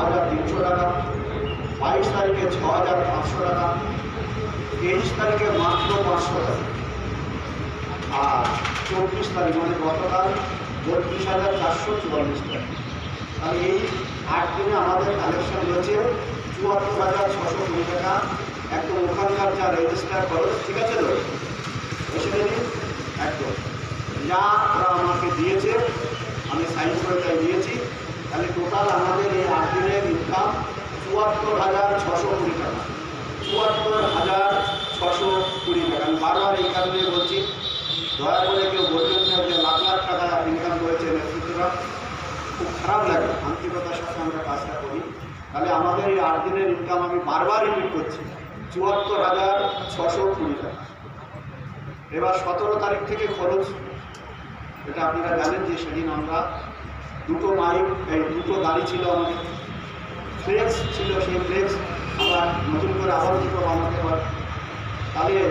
হাজার তিনশো টাকা, বাইশ তারিখে ছ হাজার পাঁচশো টাকা, তেইশ তারিখে মাত্র পাঁচশো টাকা। আর চব্বিশ তারিখ মানে গতকাল বত্রিশ হাজার চারশো চুয়াল্লিশ টাকা। তাহলে এই আট দিনে আমাদের কালেকশন রয়েছে চুয়াত্তর হাজার ছশো কুড়ি টাকা। একদম ওখানকার যা রেজিস্টার খরচ, ঠিক আছে তো? এসে একদম। যা ওরা আমাকে দিয়েছে, আমি সাইন করে তাই দিয়েছি। তাহলে টোটাল আমাদের এই আট দিনের ইনকাম চুয়াত্তর হাজার ছশো কুড়ি টাকা। চুয়াত্তর হাজার ছশো কুড়ি টাকা। আমি বারবার এই কারণে বলছি, দয়া করে কেউ বলবেন না যে লাখ লাখ টাকা ইনকাম করেছে নেতৃত্বরা। খুব খারাপ লাগে, আন্তরিকতার সাথে আমরা কাজটা করি। তাহলে আমাদের এই আট দিনের ইনকাম আমি বারবার রিপিট করছি, চুয়াত্তর হাজার ছশো কুড়ি টাকা। এবার সতেরো তারিখ থেকে খরচ, এটা আপনারা জানেন যে সেদিন আমরা দুটো মাইক এই দুটো গাড়ি ছিল আমাদের। ফ্লেক্স ছিল সেই ফ্লেক্স আবার নতুন করে আবার দুটো বানাতে হয় তাহলে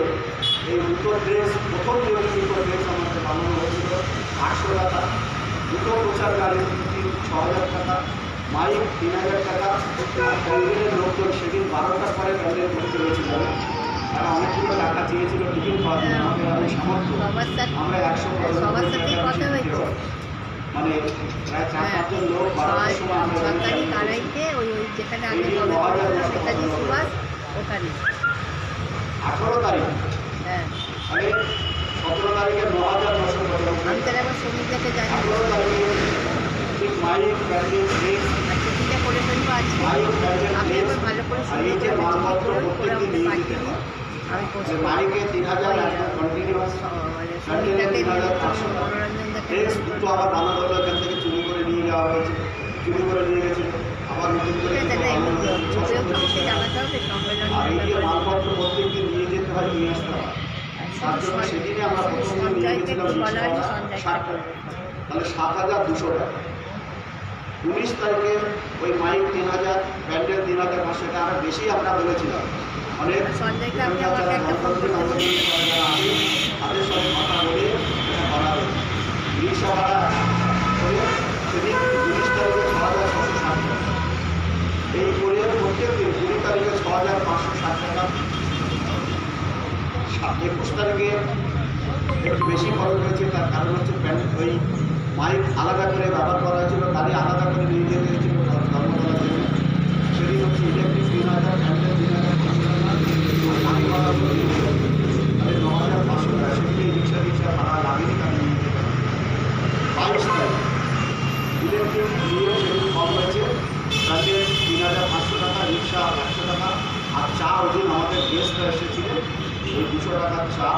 এই দুটো ড্রেস প্রথম দিনে দুটো ড্রেস আমাকে বানানো হয়েছিল আটশো টাকা। দুটো প্রচার গাড়ি ছ হাজার টাকা। মাইক তিন হাজার টাকা। আর প্যান্ডেলের লোকজন সেদিন বারোটার পরে প্যান্ডেল করতে হয়েছিল তারা অনেকগুলো টাকা চেয়েছিল টিকিট পাওয়া যায় আমাদের আমি সামর্থ্য। আমরা একশো মানে প্রায় চার হ্যাঁ। পাঁচজন লোক আমরা ওই ওই যেখানে আগে নেতাজি সুভাষ ওখানে। আঠারো তারিখ। হ্যাঁ। মানে সতেরো তারিখে ন হাজার নশো আমি তাহলে আবার শ্রমিকদেরকে জানি আঠারো তারিখে ঠিক মাইক প্যান্ডেল ড্রেস আর চিঠিটা করে ফেলব আজকে। আমি একবার ভালো করে আমাকে পাঠিয়ে হয় আমি পোস্ট মানে পাঁচশো মনোরঞ্জন ড্রেস দুটো আবার বানানো হলো এখান থেকে চুরি করে নিয়ে যাওয়া হয়েছে চুরি করে নিয়ে গেছে আবার নতুন করে আর এই যে মালপত্র প্রত্যেকদিন নিয়ে যেতে হয় নিয়ে আসতে হয় তার জন্য সেদিনে আমরা প্রথম নিয়ে গেছিলাম ষাট টাকা তাহলে সাত হাজার দুশো টাকা উনিশ তারিখে ওই মাইক তিন হাজার প্যান্ডেল তিন হাজার পাঁচশো টাকা আরও বেশি আমরা বলেছিলাম সঞ্জয়কে আপনি আমাকে একটা ফোন এই করে প্রত্যেক দিন কুড়ি তারিখে ছ হাজার পাঁচশো ষাট টাকা একুশ তারিখে একটু বেশি খরচ হয়েছে, তার কারণ হচ্ছে প্যান্ট ওই মাইক আলাদা করে ব্যবহার করা হয়েছিল গাড়ি আলাদা করে নিয়ে যেতে হয়েছিল ধর্মতলার জন্য সেদিন হচ্ছে ইলেকট্রিক তিন হাজার প্যান্ডেল তিন হাজার পাঁচশো টাকা আর গাড়ি ভাড়া করে নিয়ে যেতে হয়েছিল। তাহলে ন হাজার পাঁচশো টাকা সেদিকে রিক্সা রিক্সা ভাড়া লাগেনি তাহলে নিয়ে যেতে হবে বাইশ তারিখ ইলেকট্রিক নিয়ে সেদিন কম হয়েছে প্যান্ডেল তিন হাজার পাঁচশো টাকা রিক্সা একশো টাকা আর চা ওই দিন আমাদের গেস্টরা এসেছিলেন ওই দুশো টাকার চা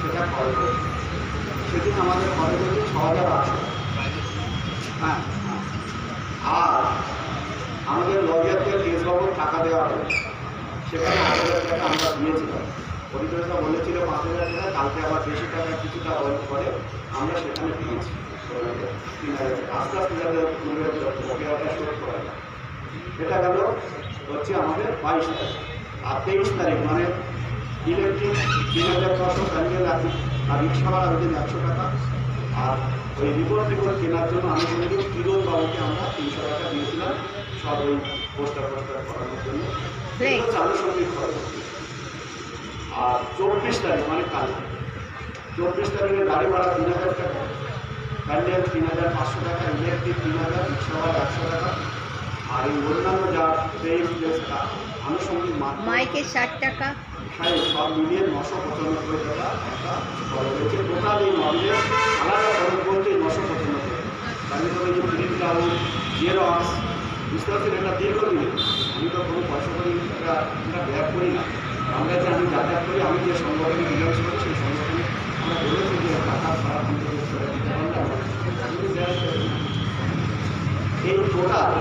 সেটা খরচ হয়েছে সেদিন আমাদের খরচ হয়েছে ছ হাজার আটশো হ্যাঁ। আর আমাদের লজিয়ারকে দেশবাবুর টাকা দেওয়া হবে সেখানে আট হাজার টাকা আমরা দিয়েছিলাম। পরিবেশটা বলেছিল পাঁচ হাজার টাকা, কালকে আবার বেশি টাকা, কিছুটা অল্প করে আমরা সেখানে দিয়েছি। আস্তে আস্তে যাতে বকেয়াটা শোধ করা এটা গেল হচ্ছে আমাদের বাইশ তারিখ আর তেইশ তারিখ মানে ইলেকট্রিক তিন হাজার ছশো প্যান্ডেল আছে আর রিক্সা ভাড়া ওই দিন একশো টাকা। আর ওই রিপোর্ট রিপোর্ট কেনার জন্য আমি কিন্তু কিরণ বাবুকে আমরা তিনশো টাকা দিয়েছিলাম সব ওই পোস্টার পোস্টার করানোর জন্য। চালু সংগীত খরচ আর চব্বিশ তারিখ মানে কাল চব্বিশ তারিখে গাড়ি ভাড়া তিন হাজার টাকা। প্যান্ডেল তিন হাজার পাঁচশো টাকা ইলেকট্রিক তিন হাজার রিক্সা ভাড়া একশো টাকা। আর এই অন্যান্য যা ট্রেন প্লেসটা আনুষঙ্গিক মাইকের ষাট টাকা। হ্যাঁ সব মিলিয়ে নশো পঁচানব্বই টাকা একটা খরচ হয়েছে। টোটাল এই মডেলের আলাদা খরচ বলতে নশো পঁচানব্বই। তাহলে তো এই প্রিন্ট আউট জেরক্স বুঝতে পারছেন এটা আমি তো কোনো পয়সা করি এটা ব্যয় করি না। আমরা যে আমি যাতায়াত করি আমি যে সংগঠনে বিলংস করি সেই সংগঠনে আমরা বলেছি যে টাকা। এই টোটাল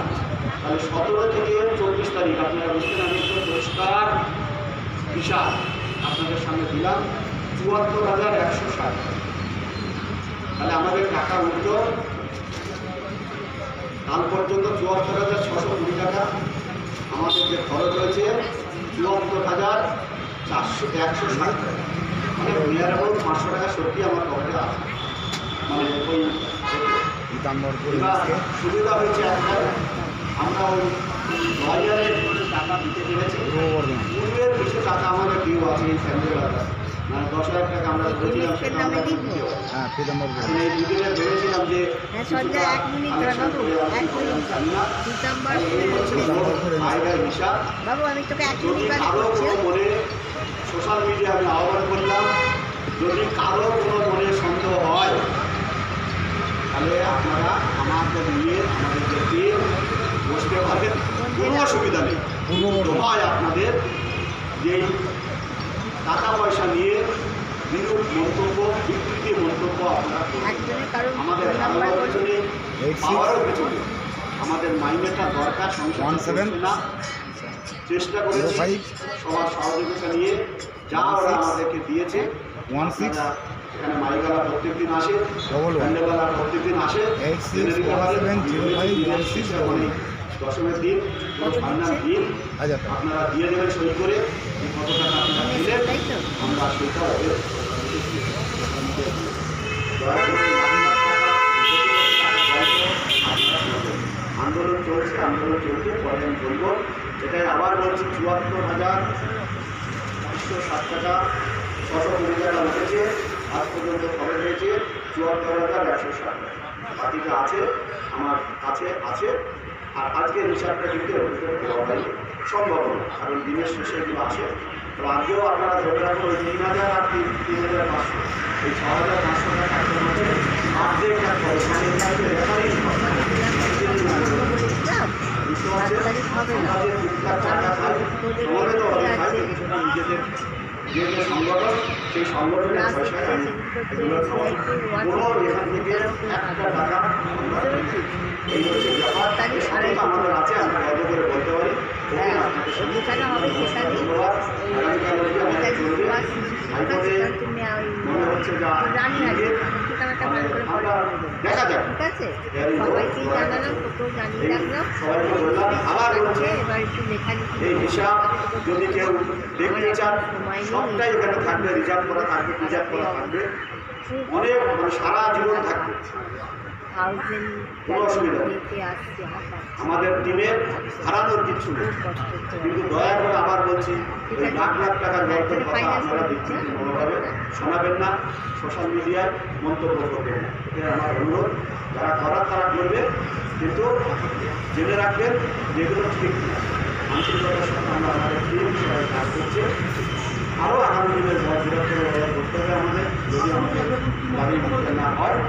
তাহলে সতেরো থেকে চব্বিশ তারিখ আপনারা বুঝতেন আমি একটু পুরস্কার হিসাব আপনাদের সামনে দিলাম চুয়াত্তর হাজার একশো ষাট। তাহলে আমাদের টাকা উঠল কাল পর্যন্ত চুয়াত্তর হাজার ছশো কুড়ি টাকা আমাদের যে খরচ হয়েছে চুয়াত্তর হাজার চারশো একশো ষাট টাকা। মানে নিয়ার অ্যাবাউট পাঁচশো টাকা সত্যি আমার পকেটে আছে। মানে ওই সুবিধা হয়েছে একটা আমরা ওই কিছু টাকা দিতে পেরেছি। পূর্বের কিছু টাকা আমাদের ডিউ আছে এই মানে দশ হাজার টাকা আমরা সেটা আমরা হবে। হ্যাঁ এই দুদিনে ভেবেছিলাম যে হ্যাঁ মনে সোশ্যাল মিডিয়া আমি আহ্বান করলাম যদি কারও কোনো মনে সন্দেহ হয় তাহলে আপনারা আমাকে নিয়ে আমাদেরকে দিয়ে বসতে পারেন কোনো অসুবিধা নেই। হয় আপনাদের যে টাকা পয়সা নিয়ে বিরূপ মন্তব্য বিকৃতি মন্তব্য আপনারা। আমাদের পাওয়ারও আমাদের মাইনেটা দরকার সংসার না। চেষ্টা করেছি five সবার সহযোগিতা নিয়ে। যা ওরা আমাদেরকে দিয়েছে আপনারা এখানে মাইগালা প্রত্যেকদিন আসে Double one. প্যান্ডেলওয়ালা প্রত্যেকদিন আসে। দশমের দিন ঠান্ডার দিন হাজার আপনারা দিয়ে দেবেন সই করে কত টাকা আপনারা আমরা ওদের আন্দোলন চলছে আন্দোলন চলছে পরে আমি বলব। এটাই আবার বলছি চুয়াত্তর হাজার পাঁচশো ষাট টাকা ছশো কুড়ি টাকা উঠেছে আজ পর্যন্ত খবর হয়েছে চুয়াত্তর হাজার একশো ষাট। বাকিটা আছে আমার কাছে আছে। আর আজকের হিসাবটা কিন্তু সম্ভব কারণ দিনের শেষে এগুলো আসে তো আজকেও আপনারা ধরে রাখুন, ওই তিন হাজার আর তিন তিন হাজার পাঁচশো এই ছ হাজার পাঁচশো টাকা কিন্তু নিজেদের যে যে সংগঠন সেই সংগঠনের পয়সায় আমি এগুলো খাওয়াই। কোনো এখান থেকে একটা টাকা এই হচ্ছে ব্যাপার। সততা আমাদের আছে আমরা গর্ব করে বলতে পারি। হ্যাঁ, ধন্যবাদ। আগামীকাল আমাদের চলবে হাইকোর্টে মনে হচ্ছে যা করে করে। দেখা যাক এই হিসাব যদি কেউ দেখতে চান সবটাই এখানে থাকবে রিজার্ভ করা থাকবে রিজার্ভ করা থাকবে অনেক সারা জীবন থাকবে কোনো অসুবিধা আমাদের টিমের হারানোর কিছু নেই। কিন্তু দয়া করে বলছি ওই লাখ লাখ টাকার গল্পের কথা আপনারা দেখছেন কোনোভাবে শোনাবেন না সোশ্যাল মিডিয়ায় মন্তব্য করবেন না। এটা আমার অনুরোধ। যারা করার তারা করবে কিন্তু জেনে রাখবেন যেগুলো ঠিক না আন্তরিকতার সাথে আমরা আমাদের টিম সবাই কাজ করছে। আরও আগামী দিনের ঘর বৃহত্তর করতে হবে আমাদের যদি আমাদের দাবি মানতে না হয়।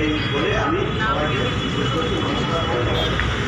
এই বলে আমি সবাইকে শেষ করছি।